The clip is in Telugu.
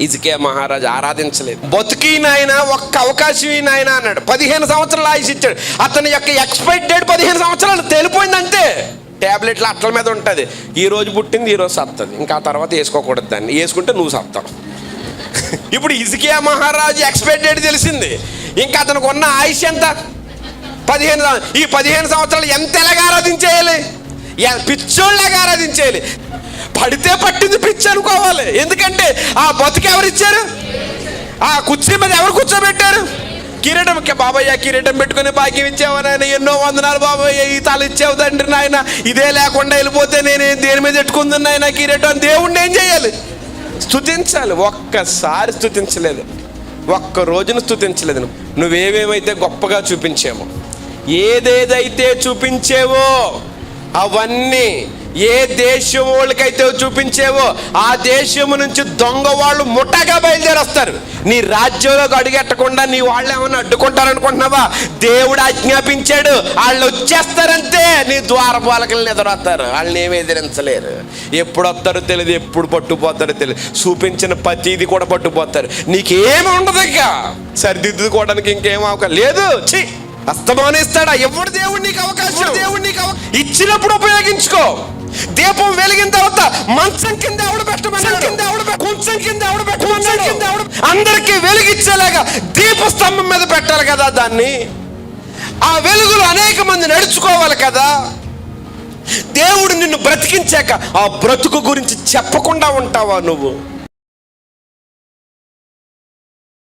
ఇజకే మహారాజు ఆరాధించలేదు. బతుకి నాయన ఒక్క అవకాశం ఈ నాయన అన్నాడు. పదిహేను సంవత్సరాలు ఆయుష్ ఇచ్చాడు. అతని యొక్క ఎక్స్పైర్ డేట్ పదిహేను సంవత్సరాలు తెలిపోయింది అంతే ట్యాబ్లెట్లు అట్ల మీద ఉంటుంది. ఈ రోజు పుట్టింది ఈ రోజు సత్తది ఇంకా ఆ తర్వాత వేసుకోకూడదు దాన్ని. వేసుకుంటే నువ్వు సత్తావు ఇప్పుడు ఇజకియా మహారాజు ఎక్స్పైర్ డేట్ తెలిసింది. ఇంకా అతనికి ఉన్న ఆయుష్ ఎంత? పదిహేను ఈ పదిహేను సంవత్సరాలు ఎంత ఎలాగ ఆరాధించేయాలి? ఎ- పిచ్చోళ్ళగా ఆరాధించేయాలి. పడితే పట్టింది పిచ్చి అనుకోవాలి. ఎందుకంటే ఆ బతుకు ఎవరు ఇచ్చారు? ఆ కుర్చీ మీద ఎవరు కూర్చోబెట్టారు? కిరీటం బాబయ్య కిరీటం పెట్టుకుని భాగ్యం ఇచ్చావు నాయన? ఎన్నో వందనాలు బాబయ్య ఈ తల ఇచ్చావు తండ్రి నాయన. ఇదే లేకుండా వెళ్ళిపోతే నేను దేని మీద పెట్టుకుంది నాయన కిరీటం? దేవుణ్ణి ఏం చేయాలి? స్థుతించాలి ఒక్కసారి స్థుతించలేదు ఒక్క రోజును స్థుతించలేదు నువ్వు. నువ్వేమేమైతే గొప్పగా చూపించావో ఏదేదైతే చూపించేవో అవన్నీ ఏ దేశం వాళ్ళకైతే చూపించేవో ఆ దేశం నుంచి దొంగ వాళ్ళు ముఠాగా బయలుదేరొస్తారు. నీ రాజ్యంలోకి అడుగెట్టకుండా నీ వాళ్ళు ఏమైనా అడ్డుకుంటారనుకుంటున్నావా? దేవుడు ఆజ్ఞాపించాడు. వాళ్ళు వచ్చేస్తారంతే. నీ ద్వారపాలకులను ఎదురొస్తారు వాళ్ళని ఏమి ఎదిరించలేరు. ఎప్పుడు వస్తారో తెలియదు ఎప్పుడు పట్టుపోతారో తెలియదు చూపించిన ప్రతిది కూడా పట్టుపోతారు నీకేమి ఉండదు ఇక. సరిదిద్దుకోవడానికి ఇంకేం అవకాశం లేదు. ఛీ! అస్తమానం ఇస్తాడా ఎవడు దేవుడు నీకు అవకాశం? దేవుడు నీకు ఇచ్చినప్పుడు ఉపయోగించుకో. దీపం వెలిగిన తర్వాత మంచం కింద ఎవడు పెట్టమన్నాడు. కింద కొంచెం కింద కింద అందరికీ వెలిగిచ్చేలాగా దీప స్తంభం మీద పెట్టాలి కదా దాన్ని. ఆ వెలుగులో అనేక మంది నడుచుకోవాలి కదా. దేవుడు నిన్ను బ్రతికించాక ఆ బ్రతుకు గురించి చెప్పకుండా ఉంటావా నువ్వు?